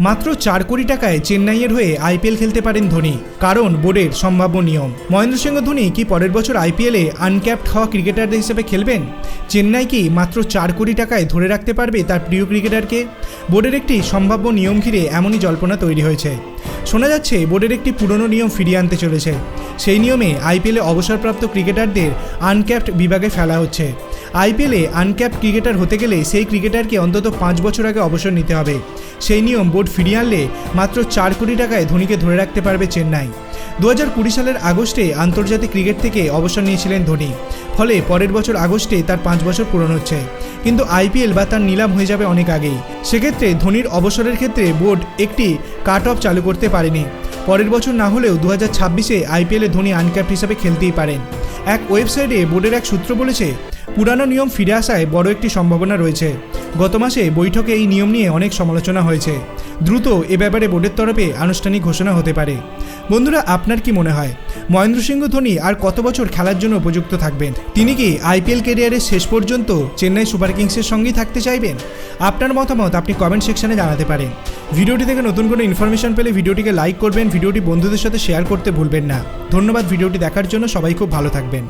মাত্র চার কোটি টাকায় চেন্নাইয়ের হয়ে আইপিএল খেলতে পারেন ধোনি। কারণ বোর্ডের সম্ভাব্য নিয়ম। মহেন্দ্র সিংহ ধোনি কি পরের বছর আইপিএলে আনক্যাপড হওয়া ক্রিকেটারদের হিসেবে খেলবেন? চেন্নাই কি মাত্র চার কোটি টাকায় ধরে রাখতে পারবে তার প্রিয় ক্রিকেটারকে? বোর্ডের একটি সম্ভাব্য নিয়ম ঘিরে এমনই জল্পনা তৈরি হয়েছে। শোনা যাচ্ছে, বোর্ডের একটি পুরনো নিয়ম ফিরিয়ে আনতে চলেছে। সেই নিয়মে আইপিএলে অবসরপ্রাপ্ত ক্রিকেটারদের আনক্যাপড বিভাগে ফেলা হচ্ছে। আইপিএলে আনক্যাপ ক্রিকেটার হতে গেলে সেই ক্রিকেটারকে অন্তত পাঁচ বছর আগে অবসর নিতে হবে। সেই নিয়ম বোর্ড ফিরিয়ে আনলে মাত্র চার কোটি টাকায় ধোনিকে ধরে রাখতে পারবে চেন্নাই। দু হাজার কুড়ি সালের আগস্টে আন্তর্জাতিক ক্রিকেট থেকে অবসর নিয়েছিলেন ধোনি। ফলে পরের বছর আগস্টে তার পাঁচ বছর পূরণ হচ্ছে। কিন্তু আইপিএল বা তার নিলাম হয়ে যাবে অনেক আগেই। সেক্ষেত্রে ধোনির অবসরের ক্ষেত্রে বোর্ড একটি কাট অফ চালু করতে পারেনি। পরের বছর না হলেও দু হাজার ছাব্বিশে আইপিএলে ধোনি আনক্যাপ্ট হিসাবে খেলতেই পারেন। এক ওয়েবসাইটে বোর্ডের এক সূত্র বলেছে পুরানো নিয়ম ফিরে আসায় বড় একটি সম্ভাবনা রয়েছে। গত মাসে বৈঠকে এই নিয়ম নিয়ে অনেক সমালোচনা হয়েছে। দ্রুত এ ব্যাপারে বোর্ডের তরফে আনুষ্ঠানিক ঘোষণা হতে পারে। বন্ধুরা, আপনার কি মনে হয়? মহেন্দ্র সিংহ ধোনি আর কত বছর খেলার জন্য উপযুক্ত থাকবেন? তিনি কি আইপিএল ক্যারিয়ারের শেষ পর্যন্ত চেন্নাই সুপার কিংসের সঙ্গেই থাকতে চাইবেন? আপনার মতামত আপনি কমেন্ট সেকশনে জানাতে পারেন। ভিডিওটি থেকে নতুন কোনো ইনফরমেশন পেলে ভিডিওটিকে লাইক করবেন, ভিডিওটি বন্ধুদের সাথে শেয়ার করতে ভুলবেন না। ধন্যবাদ, ভিডিওটি দেখার জন্য সবাই খুব ভালো থাকবেন।